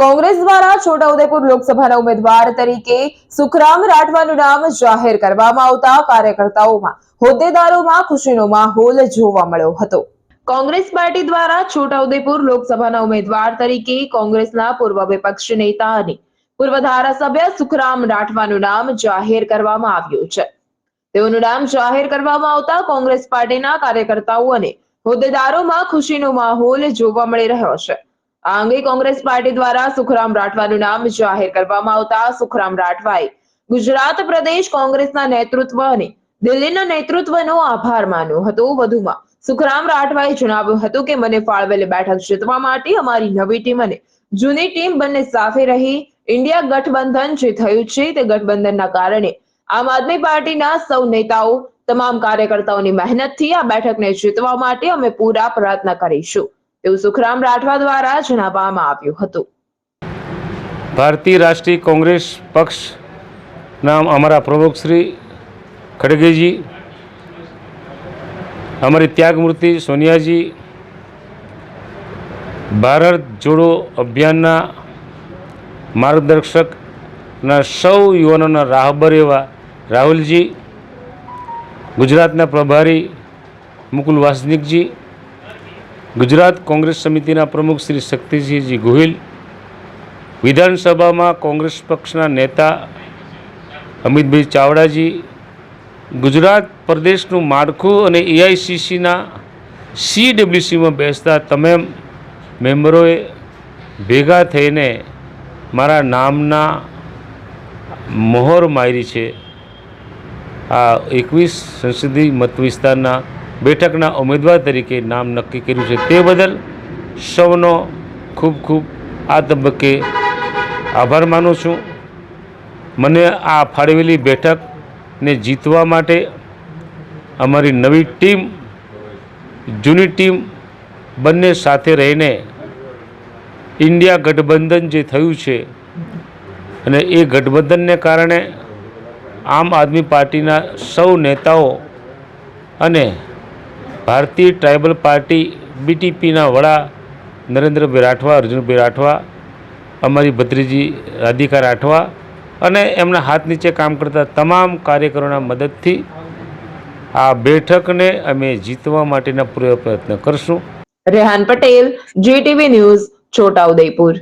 કોંગ્રેસ દ્વારા છોટાઉદેપુર લોકસભાના ઉમેદવાર તરીકે સુખરામ રાઠવાનું નામ જાહેર કરવામાં આવતા કાર્યકર્તાઓમાં, હોદ્દેદારોમાં ખુશીનો માહોલ જોવા મળ્યો હતો. કોંગ્રેસ પાર્ટી દ્વારા છોટાઉદેપુર લોકસભાના ઉમેદવાર તરીકે કોંગ્રેસના પૂર્વ વિપક્ષ નેતા અને પૂર્વ ધારાસભ્ય સુખરામ રાઠવાનું નામ જાહેર કરવામાં આવ્યું છે. તેઓનું નામ જાહેર કરવામાં આવતા કોંગ્રેસ પાર્ટીના કાર્યકર્તાઓ અને હોદ્દેદારોમાં ખુશીનો માહોલ જોવા મળી રહ્યો છે. આ અંગે કોંગ્રેસ પાર્ટી દ્વારા સુખરામ રાઠવાનું નામ જાહેર કરવામાં આવતા સુખરામ રાઠવાએ ગુજરાત પ્રદેશ કોંગ્રેસના નેતૃત્વ અને દિલ્હીના નેતૃત્વનો આભાર માન્યો હતો. વધુમાં સુખરામ રાઠવાએ જણાવ્યું હતું કે, મને ફાળવેલી બેઠક જીતવા માટે અમારી નવી ટીમ અને જૂની ટીમ બંને સાથે રહી. ઇન્ડિયા ગઠબંધન જે થયું છે તે ગઠબંધનના કારણે આમ આદમી પાર્ટીના સૌ નેતાઓ, તમામ કાર્યકર્તાઓની મહેનતથી આ બેઠકને જીતવા માટે અમે પૂરા પ્રયત્ન કરીશું. તેવું સુખરામ રાઠવા દ્વારા જણાવવામાં આવ્યું હતું. ભારતીય રાષ્ટ્રીય કોંગ્રેસ પક્ષ નામ અમારા પ્રમુખ શ્રી ખડગેજી, અમારી ત્યાગમૂર્તિ સોનિયાજી, ભારત જોડો અભિયાનના માર્ગદર્શકના સૌ યુવાનોના રાહબર એવા રાહુલજી, ગુજરાતના પ્રભારી મુકુલ વાસનિકજી ગુજરાત કોંગ્રેસ સમિતિના પ્રમુખ શ્રી શક્તિસિંહજી ગોહિલ, વિધાનસભામાં કોંગ્રેસ પક્ષના નેતા અમિતભાઈ ચાવડાજી, ગુજરાત પ્રદેશનું માળખું અને એઆઈસીસીના સીડબ્લ્યુસીમાં બેસતા તમામ મેમ્બરોએ ભેગા થઈને મારા નામના મોહર મારી છે. આ એકવીસ સંસદીય મત વિસ્તારના બેઠકના ઉમેદવાર તરીકે નામ નક્કી કર્યું છે તે બદલ સૌનો ખૂબ ખૂબ આ તબક્કે આભાર માનું છું. મને આ ફાળવેલી બેઠકને જીતવા માટે અમારી નવી ટીમ, જૂની ટીમ બંને સાથે રહીને ઇન્ડિયા ગઠબંધન જે થયું છે અને એ ગઠબંધનને કારણે આમ આદમી પાર્ટીના સૌ નેતાઓ અને ભારતીય ટ્રાઇબલ પાર્ટી બીટીપીના વડા નરેન્દ્રભાઈ રાઠવા, અર્જુનભાઈ રાઠવા, અમારી ભત્રીજી રાધિકા રાઠવા અને એમના હાથ નીચે કામ કરતા તમામ કાર્યકરોના મદદથી આ બેઠકને અમે જીતવા માટેના પૂરો પ્રયત્ન કરશું. Rehan Patel, GTV news Chhotaudepur